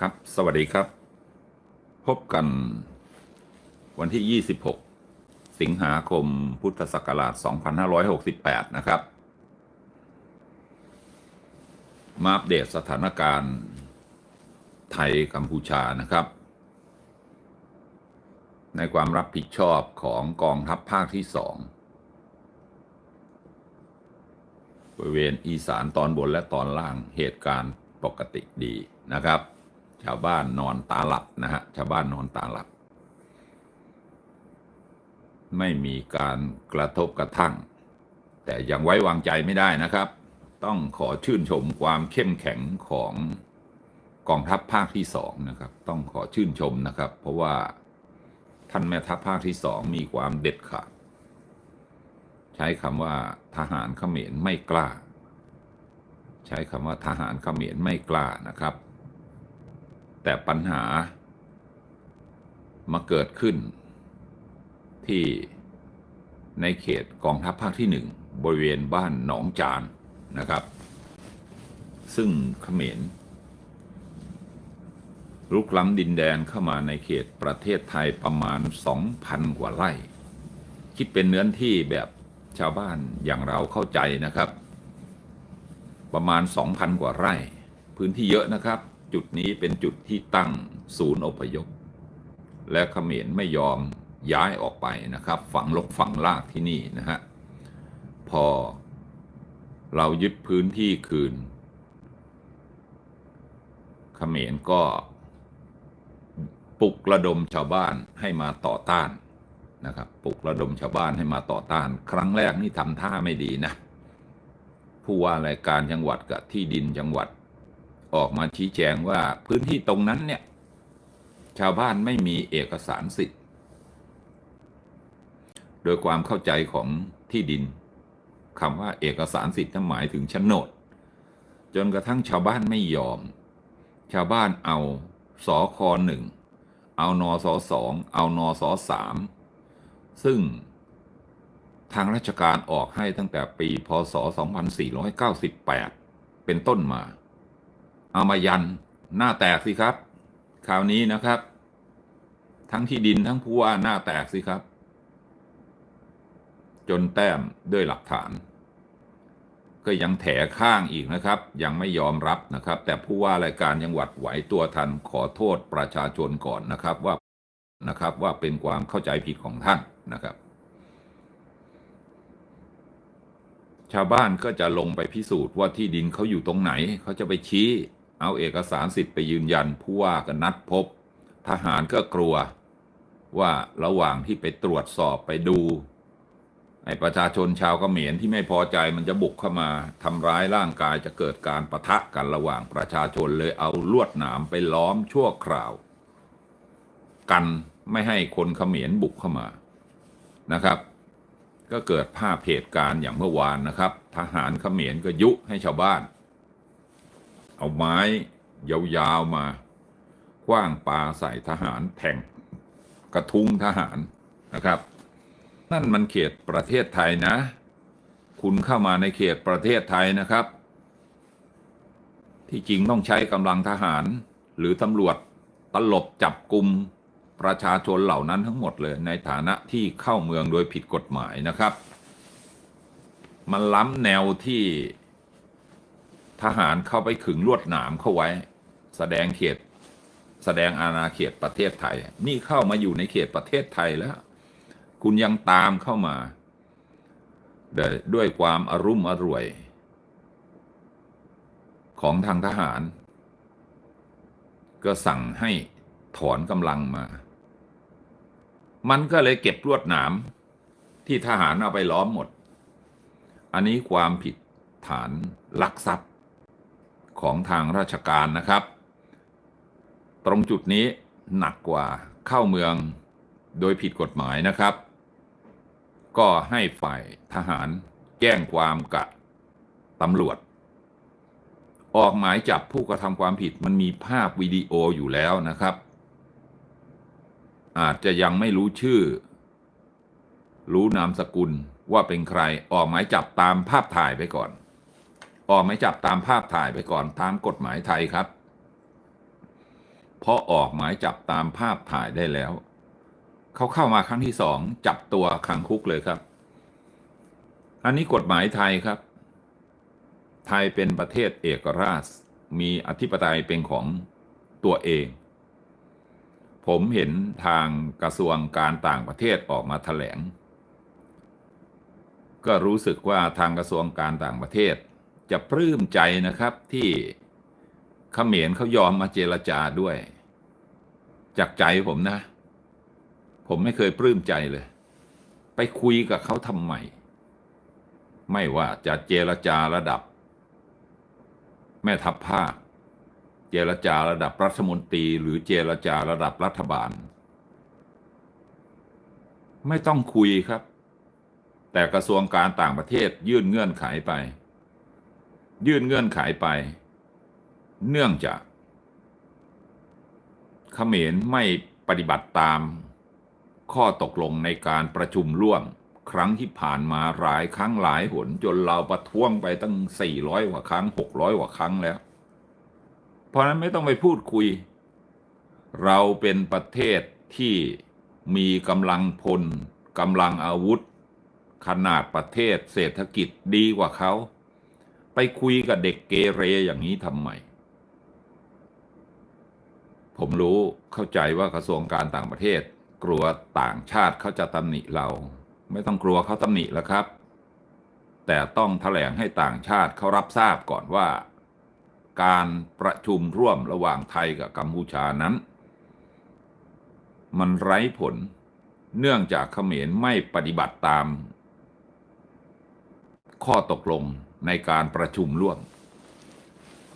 ครับ สวัสดีครับ พบกันวันที่ 26 สิงหาคมพุทธศักราช 2568 นะครับ มาอัปเดตสถานการณ์ไทยกัมพูชานะครับ ในความรับผิดชอบของกองทัพภาคที่สองบริเวณอีสานตอนบนและตอนล่างเหตุการณ์ปกติดีนะครับ ชาวบ้านนอนตาหลับนะฮะชาวบ้านนอนตาหลับ ไม่มีการกระทบกระทั่ง แต่ยังไว้วางใจไม่ได้นะครับ ต้องขอชื่นชมความเข้มแข็งของกองทัพภาคที่สองนะครับ ต้องขอชื่นชมนะครับ เพราะว่าท่านแม่ทัพภาคที่สองมีความเด็ดขาดใช้คำว่าทหารเขมรไม่กล้า ใช้คำว่าทหารเขมรไม่กล้านะครับ แต่ปัญหา มาเกิดขึ้น ที่ในเขตกองทัพภาคที่หนึ่งบริเวณบ้านหนองจานนะครับ ซึ่งเขมรลุกล้ำดินแดนเข้ามาในเขตประเทศไทยประมาณ 2,000 กว่าไร่ คิดเป็นเนื้อที่แบบชาวบ้านอย่างเราเข้าใจนะครับ ประมาณ 2,000 กว่าไร่ พื้นที่เยอะนะครับ จุดนี้เป็นจุดที่ตั้งศูนย์อพยพ และเขมรไม่ยอมย้ายออกไปนะครับ ฝังลกฝังลากที่นี่นะฮะ พอเรายึดพื้นที่คืน เขมรก็ปลุกระดมชาวบ้านให้มาต่อต้านนะครับ ปลุกระดมชาวบ้านให้มาต่อต้าน ครั้งแรกนี่ทำท่าไม่ดีนะ ผู้ว่ารายการจังหวัดกับที่ดินจังหวัด ออกมาชี้แจงว่าพื้นที่ตรงนั้นเนี่ย ชาวบ้านไม่มีเอกสารสิทธิ์ โดยความเข้าใจของที่ดินคำว่าเอกสารสิทธิ์นั้นหมายถึงโฉนด จนกระทั่งชาวบ้านไม่ยอม ชาวบ้านเอาสอคอหนึ่งเอานอสอสองเอานอสอสามซึ่งทางราชการออกให้ตั้งแต่ปี พศ 2498 เป็นต้นมา เอามายันหน้าแตกสิครับ คราวนี้นะครับ ทั้งที่ดินทั้งผู้ว่าหน้าแตกสิครับ จนแต้มด้วยหลักฐาน ก็ยังแถข้างอีกนะครับ ยังไม่ยอมรับนะครับ แต่ผู้ว่ารายการจังหวัดไหวตัวทันขอโทษประชาชนก่อนนะครับว่านะครับว่าเป็นความเข้าใจผิดของท่านนะครับ ชาวบ้านก็จะลงไปพิสูจน์ว่าที่ดินเขาอยู่ตรงไหน เขาจะไปชี้ เอาเอกสารสิทธิ์ไปยืนยันผู้ว่าก็นัดพบ ทหารก็กลัว ว่าระหว่างที่ไปตรวจสอบไปดูไอ้ประชาชนชาวเขมรที่ไม่พอใจมันจะบุกเข้ามาทำร้ายร่างกายจะเกิดการประทะกันระหว่างประชาชนเลยเอาลวดหนามไปล้อมชั่วคราว กันไม่ให้คนเขมรบุกเข้ามานะครับ ก็เกิดภาพเหตุการณ์อย่างเมื่อวานนะครับ ทหารเขมรก็ยุให้ชาวบ้าน เอาไม้ยาวๆมาคว้างปาใส่ทหารแทงกระทุ้งทหารนะครับ นั่นมันเขตประเทศไทยนะ คุณเข้ามาในเขตประเทศไทยนะครับ ที่จริงต้องใช้กำลังทหารหรือตำรวจตลบจับกลุ่มประชาชนเหล่านั้นทั้งหมดเลย ในฐานะที่เข้าเมืองโดยผิดกฎหมายนะครับ มันล้ำแนวที่ ทหารเข้าไปขึงลวดหนามเข้าไว้ แสดงเขต แสดงอาณาเขตประเทศไทย นี่เข้ามาอยู่ในเขตประเทศไทยแล้ว คุณยังตามเข้ามาด้วยความอรุ่มอร่วย ของทางทหาร ก็สั่งให้ถอนกำลังมา มันก็เลยเก็บลวดหนามที่ทหารเอาไปล้อมหมด อันนี้ความผิดฐานลักทรัพย์ ของทางราชการนะครับ ตรงจุดนี้หนักกว่าเข้าเมืองโดยผิดกฎหมายนะครับ ก็ให้ฝ่ายทหารแจ้งความกับตำรวจ ออกหมายจับผู้กระทำความผิดมันมีภาพวิดีโออยู่แล้วนะครับ อาจจะยังไม่รู้ชื่อ รู้นามสกุลว่าเป็นใครออกหมายจับตามภาพถ่ายไปก่อน ออกหมายจับตามภาพถ่ายไปก่อนตามกฎหมายไทยครับ เพราะออกหมายจับตามภาพถ่ายได้แล้ว เขาเข้ามาครั้งที่สองจับตัวขังคุกเลยครับ อันนี้กฎหมายไทยครับ ไทยเป็นประเทศเอกราช มีอธิปไตยเป็นของตัวเอง ผมเห็นทางกระทรวงการต่างประเทศออกมาแถลง ก็รู้สึกว่าทางกระทรวงการต่างประเทศ จะปลื้มใจนะครับที่ขเขมรเขายอมมาเจรจาด้วย จากใจผมนะ ผมไม่เคยปลื้มใจเลย ไปคุยกับเขาทำไมไม่ว่าจะเจรจาระดับ แม่ทัพภาค เจรจาระดับรัฐมนตรีหรือเจรจาระดับรัฐบาล ไม่ต้องคุยครับ แต่กระทรวงการต่างประเทศยื่นเงื่อนไขไป ยื่นเงื่อนไขไป เนื่องจากเขมรไม่ปฏิบัติตามข้อตกลงในการประชุมร่วม ครั้งที่ผ่านมาหลายครั้งหลายหน จนเราประท้วงไปตั้ง 400 กว่าครั้ง 600 กว่าครั้งแล้ว เพราะฉะนั้นไม่ต้องไปพูดคุย เราเป็นประเทศที่มีกำลังพลกำลังอาวุธ ขนาดประเทศเศรษฐกิจดีกว่าเขา ไปคุยกับเด็กเกเรอย่างนี้ทำไม ผมรู้เข้าใจว่ากระทรวงการต่างประเทศ กลัวต่างชาติเขาจะตำหนิเรา ไม่ต้องกลัวเขาตำหนิแล้วครับ แต่ต้องแถลงให้ต่างชาติเขารับทราบก่อนว่า การประชุมร่วมระหว่างไทยกับกัมพูชานั้น มันไร้ผล เนื่องจากเขมรไม่ปฏิบัติตาม ข้อตกลงในการประชุมร่วม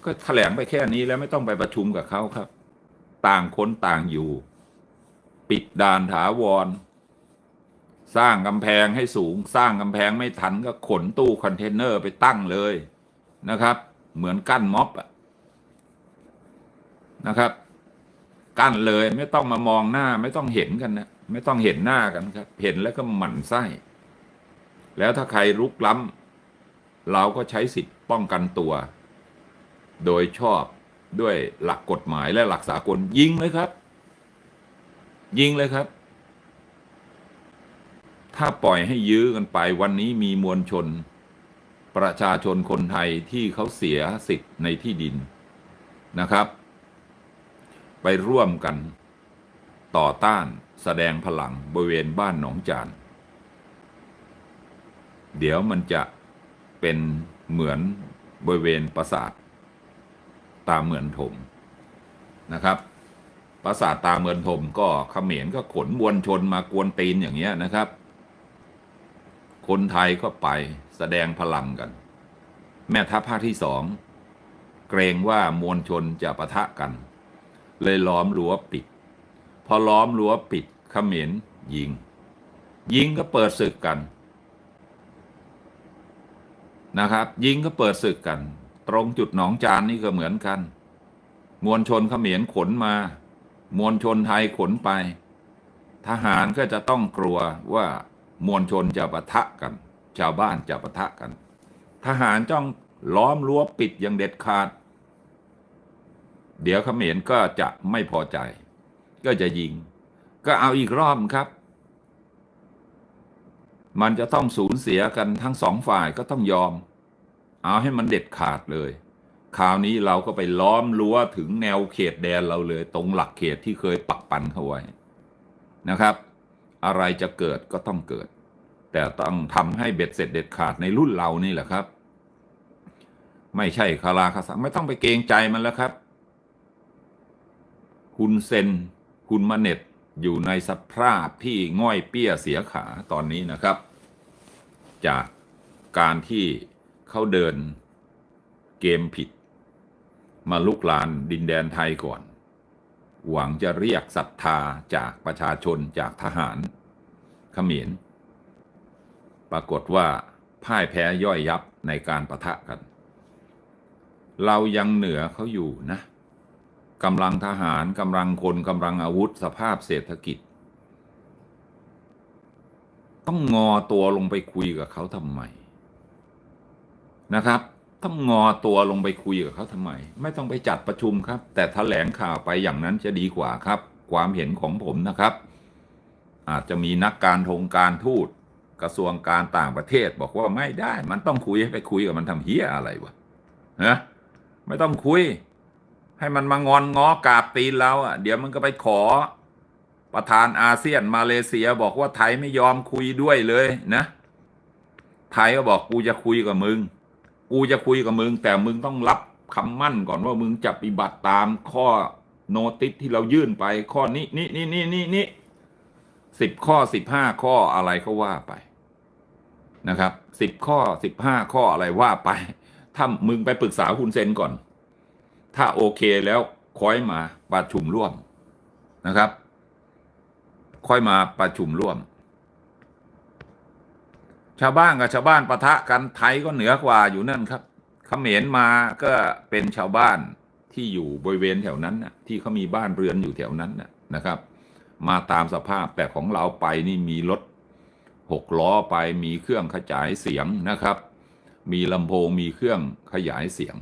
ก็แถลงไปแค่นี้แล้วไม่ต้องไปประชุมกับเขาครับ ต่างคนต่างอยู่ ปิดด่านถาวร สร้างกำแพงให้สูง สร้างกำแพงไม่ทันก็ขนตู้คอนเทนเนอร์ไปตั้งเลยนะครับ เหมือนกั้นม็อบนะครับ กั้นเลยไม่ต้องมามองหน้าไม่ต้องเห็นกันนะไม่ต้องเห็นหน้ากันครับ เห็นแล้วก็หมั่นไส้ แล้วถ้าใครรุกล้ำ เราก็ใช้สิทธิ์ป้องกันตัว โดยชอบด้วยหลักกฎหมายและหลักสากลยิงเลยครับ ยิงเลยครับ ถ้าปล่อยให้ยื้อกันไปวันนี้มีมวลชน ประชาชนคนไทยที่เขาเสียสิทธิ์ในที่ดินนะครับ ไปร่วมกันต่อต้านแสดงพลังบริเวณบ้านหนองจาน เดี๋ยวมันจะ เป็นเหมือนบริเวณปราสาทตาเหมือนถมนะครับปราสาทตาเมือนถมก็เขมรก็ขนมวลชนมากวนตีนอย่างเงี้ยนะครับ คนไทยก็ไปแสดงพลังกัน แม่ทัพภาคที่สองเกรงว่ามวลชนจะปะทะกัน เลยล้อมรั้วปิด พอล้อมรั้วปิดเขมรยิง ยิงก็เปิดศึกกัน นะครับ ยิงก็เปิดศึกกัน ตรงจุดหนองจานนี่ก็เหมือนกัน มวลชนเขมรขนมา มวลชนไทยขนไป ทหารก็จะต้องกลัวว่ามวลชนจะปะทะกัน ชาวบ้านจะปะทะกัน ทหารจ้องล้อมรั้วปิดอย่างเด็ดขาด เดี๋ยวเขมรก็จะไม่พอใจ ก็จะยิง ก็เอาอีกรอบครับ มันจะต้องสูญเสียกันทั้งสองฝ่ายก็ต้องยอม เอาให้มันเด็ดขาดเลย คราวนี้เราก็ไปล้อมรั้วถึงแนวเขตแดนเราเลย ตรงหลักเขตที่เคยปักปันเขาไว้นะครับ อะไรจะเกิดก็ต้องเกิด แต่ต้องทำให้เบ็ดเสร็จเด็ดขาดในรุ่นเรานี่แหละครับ ไม่ใช่คาราคาสังไม่ต้องไปเกรงใจมันแล้วครับ คุณเซนคุณมาเน็ตอยู่ในสภาพที่ง่อยเปี้ยเสียขาตอนนี้นะครับ จากการที่ เขาเดินเกมผิด มาลุกลานดินแดนไทยก่อน หวังจะเรียกศรัทธาจากประชาชนจากทหารเขมรปรากฏว่าพ่ายแพ้ย่อยยับในการประทะกัน เรายังเหนือเขาอยู่นะกำลังทหารกำลังคนกำลังอาวุธสภาพเศรษฐกิจ ต้องงอตัวลงไปคุยกับเขาทำไม นะครับต้องงอตัวลงไปคุยกับเขาทำไม ไม่ต้องไปจัดประชุมครับ แต่แถลงข่าวไปอย่างนั้นจะดีกว่าครับ ความเห็นของผมนะครับ อาจจะมีนักการทงการทูตกระทรวงการต่างประเทศ บอกว่าไม่ได้ มันต้องคุยให้ไปคุยกับมันทำเฮียอะไรวะนะไม่ต้องคุย ให้มันมางอนงอกราบตีนเราอะเดี๋ยวมันก็ไปขอ ประธานอาเซียนมาเลเซียบอกว่าไทยไม่ยอมคุยด้วยเลยนะ ไทยก็บอกกูจะคุยกับมึง กูจะคุยกับมึง แต่มึงต้องรับคำมั่นก่อนว่ามึงจะปฏิบัติตามข้อโนติสที่เรายื่นไป ข้อนี้นี่นี่นี่นี่นี่สิบข้อสิบห้าข้ออะไรก็ว่าไปนะครับสิบข้อสิบห้าข้ออะไรว่าไป ถ้ามึงไปปรึกษาคุณเซนก่อน ถ้าโอเคแล้วค่อยมาประชุมร่วมนะครับ ค่อยมาประชุมร่วม ชาวบ้านกับชาวบ้านปะทะกันไทยก็เหนือกว่าอยู่นั่นครับเขมรมาก็เป็นชาวบ้านที่อยู่บริเวณแถวนั้นนะที่เขามีบ้านเรือนอยู่แถวนั้นนะนะครับ มาตามสภาพแต่ของเราไปนี่มีรถหกล้อไปมีเครื่องขยายเสียงนะครับ มีลำโพงมีเครื่องขยายเสียง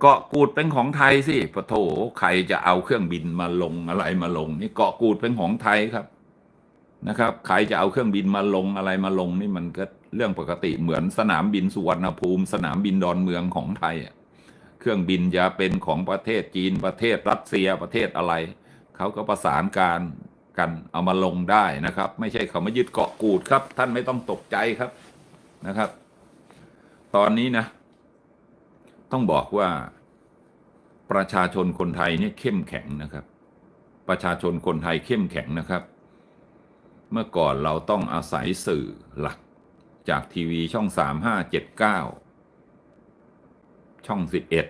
เกาะกูดเป็นของไทยสิปะโถใครจะเอาเครื่องบินมาลงอะไรมาลง นี่เกาะกูดเป็นของไทยครับนะครับ ใครจะเอาเครื่องบินมาลงอะไรมาลงนี่มันก็เรื่องปกติเหมือนสนามบินสุวรรณภูมิ สนามบินดอนเมืองของไทยอะเครื่องบินจะเป็นของประเทศจีนประเทศรัสเซียประเทศอะไรเขาก็ประสานการกันเอามาลงได้นะครับ ไม่ใช่เขามายึดเกาะกูดครับ ท่านไม่ต้องตกใจครับนะครับ ตอนนี้นะ ต้องบอกว่าประชาชนคนไทยเนี่ยเข้มแข็งนะครับ ประชาชนคนไทยเข้มแข็งนะครับ เมื่อก่อนเราต้องอาศัยสื่อหลักจากทีวีช่องสามห้าเจ็ดเก้าช่องสิบเอ็ด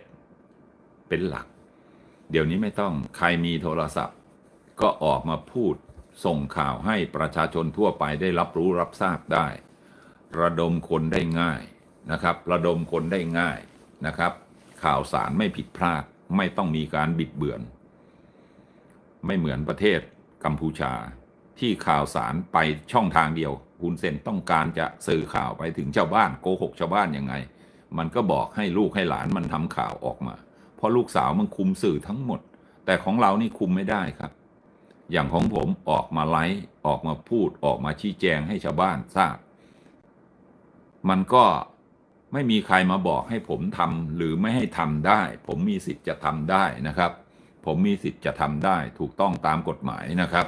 เป็นหลัก เดี๋ยวนี้ไม่ต้องใครมีโทรศัพท์ ก็ออกมาพูดส่งข่าวให้ประชาชนทั่วไปได้รับรู้รับทราบได้ ระดมคนได้ง่ายนะครับ ระดมคนได้ง่าย นะครับ ข่าวสารไม่ผิดพลาดไม่ต้องมีการบิดเบือน ไม่เหมือนประเทศกัมพูชา ที่ข่าวสารไปช่องทางเดียวคุณเซนต้องการจะสื่อข่าวไปถึงชาวบ้านโกหกชาวบ้านยังไง มันก็บอกให้ลูกให้หลานมันทำข่าวออกมา เพราะลูกสาวมันคุมสื่อทั้งหมด แต่ของเรานี่คุมไม่ได้ครับ อย่างของผมออกมาไลฟ์ออกมาพูดออกมาชี้แจงให้ชาวบ้านทราบ มันก็ ไม่มีใครมาบอกให้ผมทำหรือไม่ให้ทำได้ ผมมีสิทธิ์จะทำได้นะครับ ผมมีสิทธิ์จะทำได้ถูกต้องตามกฎหมายนะครับ